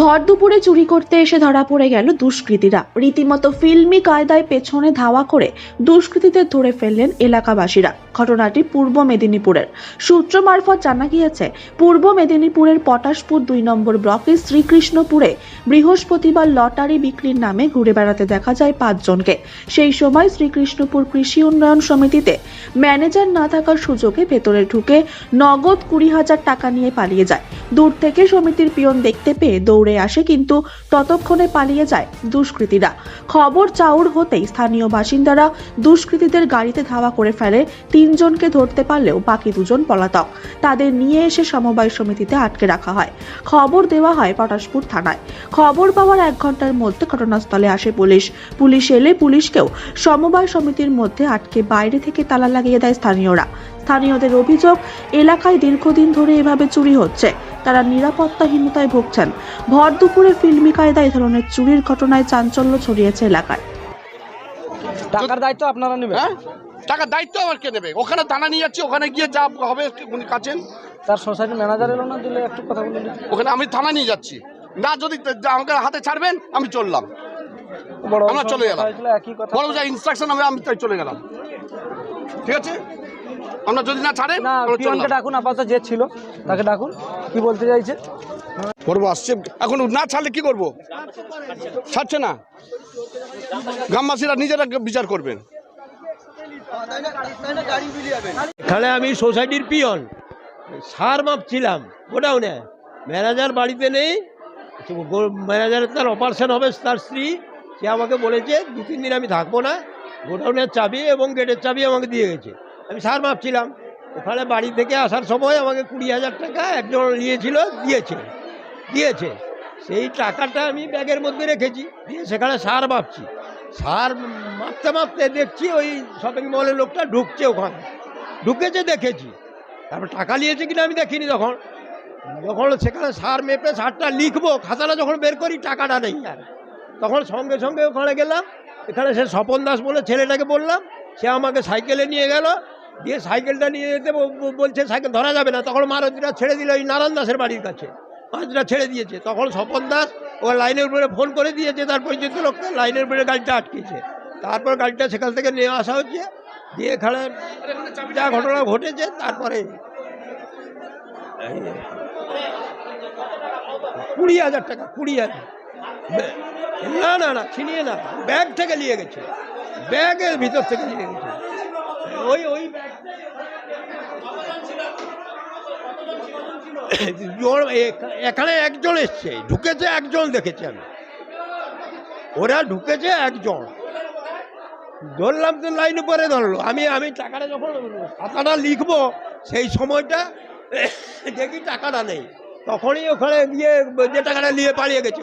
ভর দুপুরে চুরি করতে এসে ধরা পড়ে গেল দুষ্কৃতীরা। রীতিমতো ফিল্মি কায়দায় পেছনে ধাওয়া করে দুষ্কৃতীদের ধরে ফেললেন এলাকাবাসীরা। ঘটনাটি পূর্ব মেদিনীপুরের। সূত্র মারফত জানা গিয়েছে, পূর্ব মেদিনীপুরের পটাশপুর দুই নম্বর ব্লকের শ্রীকৃষ্ণপুরে বৃহস্পতিবার লটারি বিক্রির নামে ঘুরে বেড়াতে দেখা যায় পাঁচজনকে। সেই সময় শ্রীকৃষ্ণপুর কৃষি উন্নয়ন সমিতিতে ম্যানেজার না থাকার সুযোগে ভেতরে ঢুকে নগদ কুড়ি হাজার টাকা নিয়ে পালিয়ে যায়। দূর থেকে সমিতির পিয়ন দেখতে পেয়ে দৌড়ে আসে, কিন্তু ততক্ষণে পালিয়ে যায় দুষ্কৃতীরা। খবর চাউর হতেই স্থানীয় বাসিন্দারা দুষ্কৃতীদের গাড়িতে ধাওয়া করে ফেলে, তিনজনকে ধরতে পারলেও বাকি দুজন পলাতক। তাদের নিয়ে এসে সমবায় সমিতিতে আটকে রাখা হয়। খবর দেওয়া হয় পটাশপুর থানায়। খবর পাওয়ার এক ঘণ্টার মধ্যে ঘটনাস্থলে আসে পুলিশ। পুলিশ এলে পুলিশকেও সমবায় সমিতির মধ্যে আটকে বাইরে থেকে তালা লাগিয়ে দেয় স্থানীয়রা। স্থানীয়দের অভিযোগ, এলাকায় দীর্ঘদিন ধরে এভাবে চুরি হচ্ছে। তারা নিরাপত্তাহীনতায় ভুগছেন। ভর দুপুরে ফিল্মি কায়দায় এ ধরনের চুরির ঘটনায় চাঞ্চল্য ছড়িয়েছে এলাকায়। টাকার দায়িত্ব আপনারা নেবেন? হ্যাঁ? টাকার দায়িত্ব আমার কে নেবে। ওখানে দানা নিয়ে যাচ্ছি ওখানে গিয়ে যা হবে উনি কাছেন তার সোসাইটি ম্যানেজার এলো না দিলে একটু কথা বলুন ওখানে আমি থানা নিয়ে যাচ্ছি। না যদি আমাকে হাতে ছাড়বেন আমি চললাম। বড় আমরা চলে গেলাম। বড় যা ইনস্ট্রাকশন হবে আমি তাই চলে গেলাম। ঠিক আছে? আমরা যদি না আমরা ডাকুন আপাতত যে ছিল তাকে ডাকুন। কি বলতে চাইছে? করব আসছে। এখন না ছাড়লে কি করব? ছাড়ছে না? গ্রামবাসীরা নিজেরা বিচার করবেন। এখানে আমি সোসাইটির পিয়ন। সার মাপছিলাম গোডাউনে। ম্যানেজার বাড়িতে নেই। ম্যানেজারের তার অপারেশন হবে তার স্ত্রী। সে আমাকে বলেছে দু তিন দিন আমি থাকব না। গোডাউনের চাবি এবং গেটের চাবি আমাকে দিয়ে গেছে। আমি সার মাপছিলাম। ওখানে বাড়ি থেকে আসার সময় আমাকে কুড়ি হাজার টাকা একজন নিয়েছিল, দিয়েছে দিয়েছে। সেই টাকাটা আমি ব্যাগের মধ্যে রেখেছি, দিয়ে সেখানে সার মাপছি। সার মাপতে মাপতে দেখছি ওই শপিং মলের লোকটা ঢুকছে ওখানে। ঢুকেছে, দেখেছি। তারপর টাকা নিয়েছে কিনা আমি দেখিনি তখন। যখন সেখানে সার মেপে সারটা লিখব, খাতাটা যখন বের করি, টাকাটা নেই আর। তখন সঙ্গে সঙ্গে ওখানে গেলাম। এখানে সে স্বপন দাস বলে ছেলেটাকে বললাম, সে আমাকে সাইকেলে নিয়ে গেল দিয়ে সাইকেলটা নিয়ে যেতে বলছে, সাইকেল ধরা যাবে না। তখন মারুতিটা ছেড়ে দিল ওই নারায়ণ দাসের বাড়ির কাছে। মারুতিটা ছেড়ে দিয়েছে। তখন স্বপন দাস ও লাইনের উপরে ফোন করে দিয়েছে তার পরিচিত লোককে। লাইনের উপরে গাড়িটা আটকেছে। তারপর গাড়িটা সেখান থেকে নিয়ে আসা হচ্ছে। দিয়ে এখানে যা ঘটনা ঘটেছে, তারপরে কুড়ি হাজার টাকা, কুড়ি হাজার। না না না, ছিনিয়ে না। ব্যাগ থেকে নিয়ে গেছে। ব্যাগের ভিতর থেকে নিয়ে গেছে। ওই ওই এখানে একজন এসছে ঢুকেছে একজন দেখেছি আমি। ওরা ঢুকেছে একজন। ধরলাম তো লাইন উপরে ধরলো। আমি আমি টাকাটা যখন খাতাটা লিখব সেই সময়টা দেখি টাকাটা নেই। তখনই ওখানে গিয়ে যে টাকাটা নিয়ে পালিয়ে গেছে।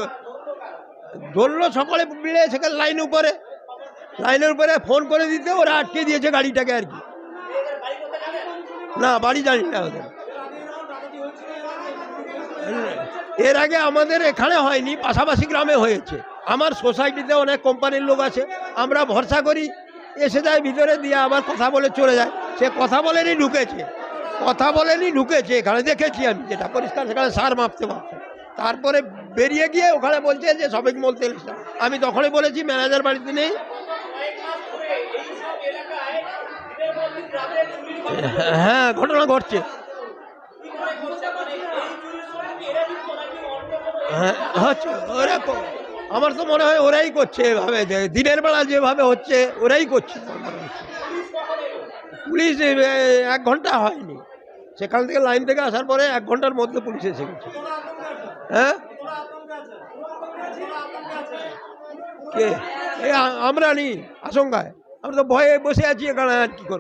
ধরলো সকলে মিলে সেখানে লাইন উপরে। লাইনের উপরে ফোন করে দিতে, ওরা আটকে দিয়েছে গাড়িটাকে আর কি। না, বাড়ি জানি না ওদের। এর আগে আমাদের এখানে হয়নি, পাশাপাশি গ্রামে হয়েছে। আমার সোসাইটিতে অনেক কোম্পানির লোক আছে, আমরা ভরসা করি, এসে যায় ভিতরে, দিয়ে আবার কথা বলে চলে যায়। সে কথা বলেনি, ঢুকেছে। কথা বলেনি, ঢুকেছে। এখানে দেখেছি আমি যেটা পরিষ্কার, সেখানে সার মাপতে মাপতে তারপরে বেরিয়ে গিয়ে ওখানে বলছে যে শপিং মল তেল আমি তখনই বলেছি, ম্যানেজার বাড়িতে নেই হ্যাঁ ঘটনা ঘটছে। হ্যাঁ হচ্ছে ওরা আমার তো মনে হয় ওরাই করছে এভাবে যে দিনের বেলা যেভাবে হচ্ছে ওরাই করছে। পুলিশ এক ঘণ্টা হয়নি। সেখান থেকে লাইন থেকে আসার পরে এক ঘণ্টার মধ্যে পুলিশ এসে গেছে। হ্যাঁ? কে? আমরা নি আশঙ্কায়। আমরা তো ভয়ে বসে আছি এখানে আর কি করব?